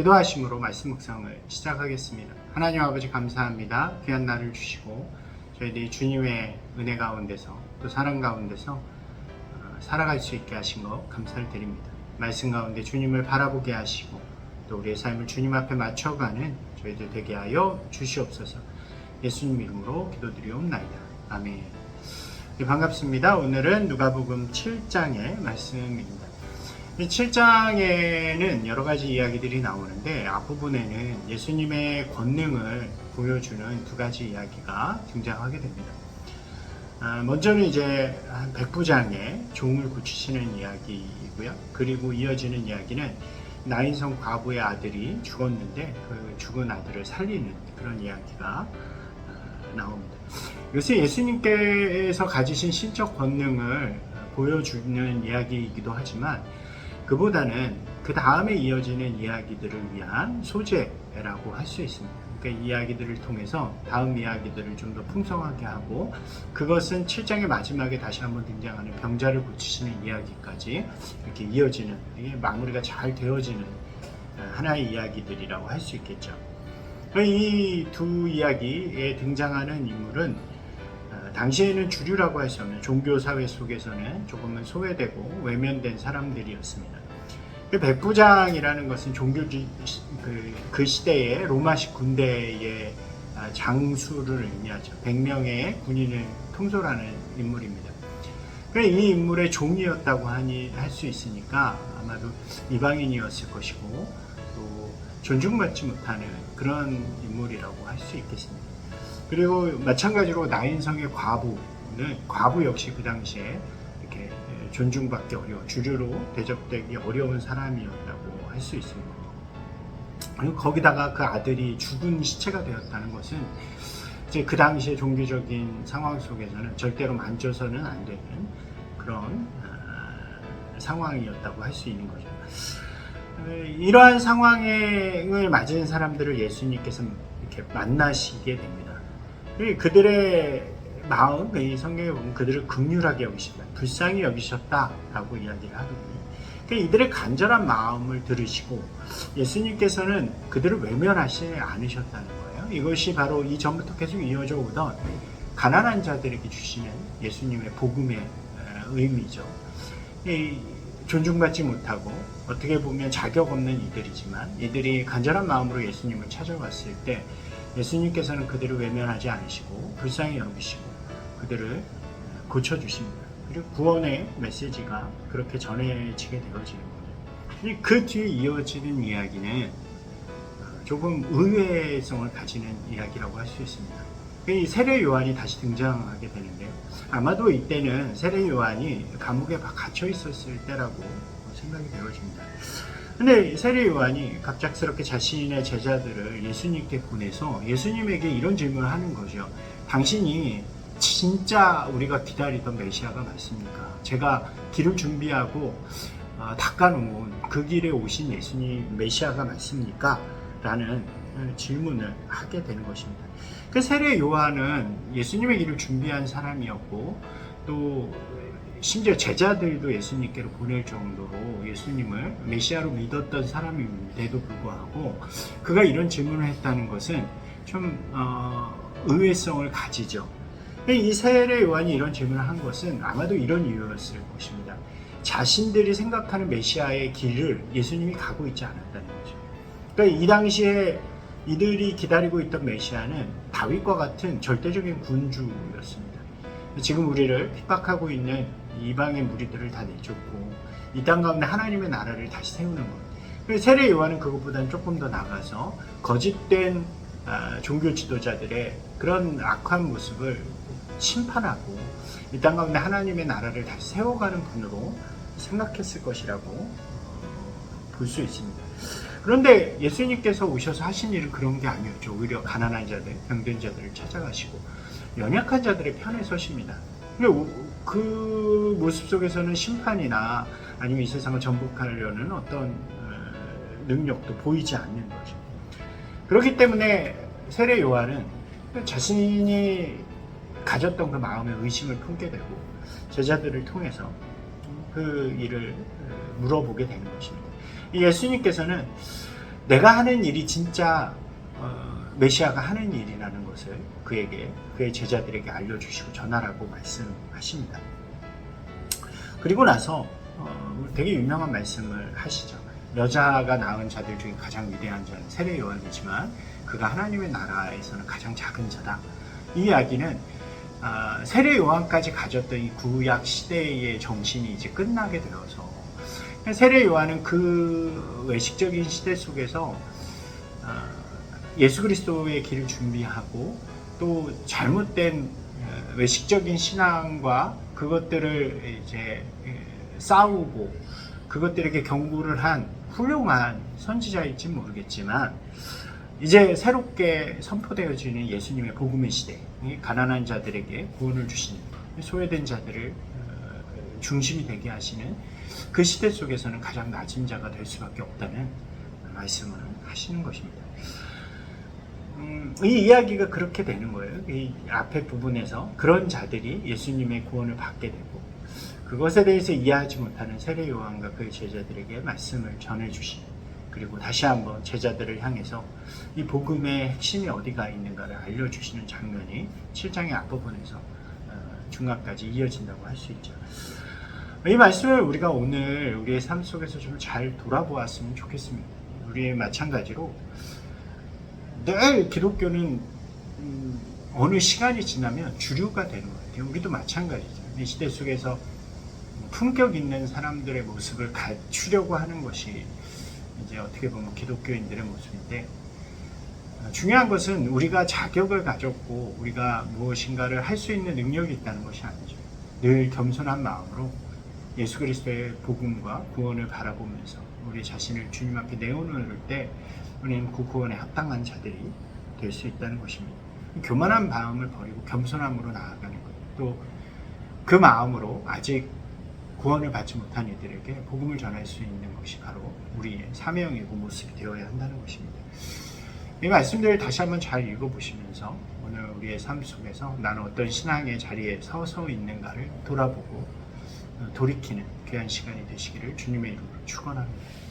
기도하심으로 말씀 묵상을 시작하겠습니다. 하나님 아버지 감사합니다. 귀한 날을 주시고 저희들이 주님의 은혜 가운데서 또 사랑 가운데서 어, 살아갈 수 있게 하신 것 감사를 드립니다. 말씀 가운데 주님을 바라보게 하시고 또 우리의 삶을 주님 앞에 맞춰가는 저희들 되게 하여 주시옵소서. 예수님 이름으로 기도드리옵나이다. 아멘. 네, 반갑습니다. 오늘은 누가복음 7장의 말씀입니다. 이 7장에는 여러 가지 이야기들이 나오는데 앞부분에는 예수님의 권능을 보여주는 두 가지 이야기가 등장하게 됩니다. 아, 먼저는 이제 한 백부장의 종을 고치시는 이야기이고요. 그리고 이어지는 이야기는 나인성 과부의 아들이 죽었는데 그 죽은 아들을 살리는 그런 이야기가 아, 나옵니다. 요새 예수님께서 가지신 신적 권능을 보여주는 이야기이기도 하지만 그보다는 그 다음에 이어지는 이야기들을 위한 소재라고 할 수 있습니다. 이 이야기들을 통해서 다음 이야기들을 좀 더 풍성하게 하고 그것은 7장의 마지막에 다시 한번 등장하는 병자를 고치시는 이야기까지 이렇게 이어지는 이게 마무리가 잘 되어지는 하나의 이야기들이라고 할 수 있겠죠. 이 두 이야기에 등장하는 인물은 어, 당시에는 주류라고 할 수 없는 종교 사회 속에서는 조금은 소외되고 외면된 사람들이었습니다. 그 백부장이라는 것은 종교주 그, 그 시대의 로마식 군대의 아, 장수를 의미하죠. 100명의 군인을 통솔하는 인물입니다. 그이 인물의 종이었다고 하니 할 수 있으니까 아마도 이방인이었을 것이고 또 존중받지 못하는 그런 인물이라고 할 수 있겠습니다. 그리고 마찬가지로 나인성의 과부는 과부 역시 그 당시에 이렇게 존중받기 어려워 주류로 대접되기 어려운 사람이었다고 할 수 있습니다. 그리고 거기다가 그 아들이 죽은 시체가 되었다는 것은 이제 그 당시의 종교적인 상황 속에서는 절대로 만져서는 안 되는 그런 아, 상황이었다고 할 수 있는 거죠. 어, 이러한 상황을 맞은 사람들을 예수님께서 이렇게 만나시게 됩니다. 그들의 마음, 이 성경에 보면 그들을 극률하게 여기시다, 불쌍히 여기셨다라고 이야기를 하거든요. 그러니까 이들의 간절한 마음을 들으시고 예수님께서는 그들을 외면하지 않으셨다는 거예요. 이것이 바로 이전부터 계속 이어져 오던 가난한 자들에게 주시는 예수님의 복음의 에, 의미죠. 이 존중받지 못하고 어떻게 보면 자격 없는 이들이지만 이들이 간절한 마음으로 예수님을 찾아왔을 때 예수님께서는 그들을 외면하지 않으시고 불쌍히 여기시고 그들을 고쳐주십니다. 그리고 구원의 메시지가 그렇게 전해지게 되어지는 거죠. 그 뒤에 이어지는 이야기는 조금 의외성을 가지는 이야기라고 할 수 있습니다. 이 세례 요한이 다시 등장하게 되는데요. 아마도 이때는 세례 요한이 감옥에 갇혀 있었을 때라고 생각이 되어집니다. 근데 세례 요한이 갑작스럽게 자신의 제자들을 예수님께 보내서 예수님에게 이런 질문을 하는 거죠. 당신이 진짜 우리가 기다리던 메시아가 맞습니까? 제가 길을 준비하고 어, 닦아놓은 그 길에 오신 예수님 메시아가 맞습니까? 라는 질문을 하게 되는 것입니다. 그 세례 요한은 예수님의 길을 준비한 사람이었고 또 심지어 제자들도 예수님께로 보낼 정도로 예수님을 메시아로 믿었던 사람임에도 불구하고 그가 이런 질문을 했다는 것은 좀 어, 의외성을 가지죠. 이 세례 요한이 이런 질문을 한 것은 아마도 이런 이유였을 것입니다. 자신들이 생각하는 메시아의 길을 예수님이 가고 있지 않았다는 거죠. 그러니까 이 당시에 이들이 기다리고 있던 메시아는 다윗과 같은 절대적인 군주였습니다. 지금 우리를 핍박하고 있는 이방의 무리들을 다 내쫓고 이 땅 가운데 하나님의 나라를 다시 세우는 것. 세례 요한은 그것보다는 조금 더 나가서 거짓된 종교 지도자들의 그런 악한 모습을 심판하고 이 땅 가운데 하나님의 나라를 다시 세워가는 분으로 생각했을 것이라고 볼 수 있습니다. 그런데 예수님께서 오셔서 하신 일은 그런 게 아니었죠. 오히려 가난한 자들, 병든 자들을 찾아가시고 연약한 자들의 편에 서십니다. 근데 그 모습 속에서는 심판이나 아니면 이 세상을 정복하려는 어떤 능력도 보이지 않는 거죠. 그렇기 때문에 세례 요한은 자신이 가졌던 그 마음의 의심을 품게 되고 제자들을 통해서 그 일을 물어보게 되는 것입니다. 예수님께서는 내가 하는 일이 진짜 어, 메시아가 하는 일이라는 것을 그에게 그의 제자들에게 알려주시고 전하라고 말씀하십니다. 그리고 나서 어, 되게 유명한 말씀을 하시죠. 여자가 낳은 자들 중에 가장 위대한 자는 세례 요한이지만 그가 하나님의 나라에서는 가장 작은 자다. 이 이야기는 아, 세례 요한까지 가졌던 이 구약 시대의 정신이 이제 끝나게 되어서 세례 요한은 그 외식적인 시대 속에서 아, 예수 그리스도의 길을 준비하고 또 잘못된 어, 외식적인 신앙과 그것들을 이제 에, 싸우고 그것들에게 경고를 한 훌륭한 선지자일지 모르겠지만 이제 새롭게 선포되어지는 예수님의 복음의 시대, 이 가난한 자들에게 구원을 주시는 소외된 자들을 어, 중심이 되게 하시는 그 시대 속에서는 가장 낮은 자가 될 수밖에 없다는 말씀을 하시는 것입니다. 음, 이 이야기가 그렇게 되는 거예요. 이 앞에 부분에서 그런 자들이 예수님의 구원을 받게 되고 그것에 대해서 이해하지 못하는 세례 요한과 그의 제자들에게 말씀을 전해 주시는 그리고 다시 한번 제자들을 향해서 이 복음의 핵심이 어디가 있는가를 알려주시는 장면이 7장의 앞부분에서 어, 중간까지 이어진다고 할 수 있죠. 이 말씀을 우리가 오늘 우리의 삶 속에서 좀 잘 돌아보았으면 좋겠습니다. 우리의 마찬가지로 늘 기독교는 음, 어느 시간이 지나면 주류가 되는 것 같아요. 우리도 마찬가지죠. 이 시대 속에서 품격 있는 사람들의 모습을 갖추려고 하는 것이 이제 어떻게 보면 기독교인들의 모습인데 어, 중요한 것은 우리가 자격을 가졌고 우리가 무엇인가를 할 수 있는 능력이 있다는 것이 아니죠. 늘 겸손한 마음으로 예수 그리스도의 복음과 구원을 바라보면서 우리 자신을 주님 앞에 내어놓을 때 우리는 그 구원에 합당한 자들이 될 수 있다는 것입니다. 교만한 마음을 버리고 겸손함으로 나아가는 것. 또 그 마음으로 아직 구원을 받지 못한 이들에게 복음을 전할 수 있는 것이 바로 우리의 사명이고 모습이 되어야 한다는 것입니다. 이 말씀들을 다시 한번 잘 읽어보시면서 오늘 우리의 삶 속에서 나는 어떤 신앙의 자리에 서서 있는가를 돌아보고 어, 돌이키는 귀한 시간이 되시기를 주님의 이름으로 축원합니다.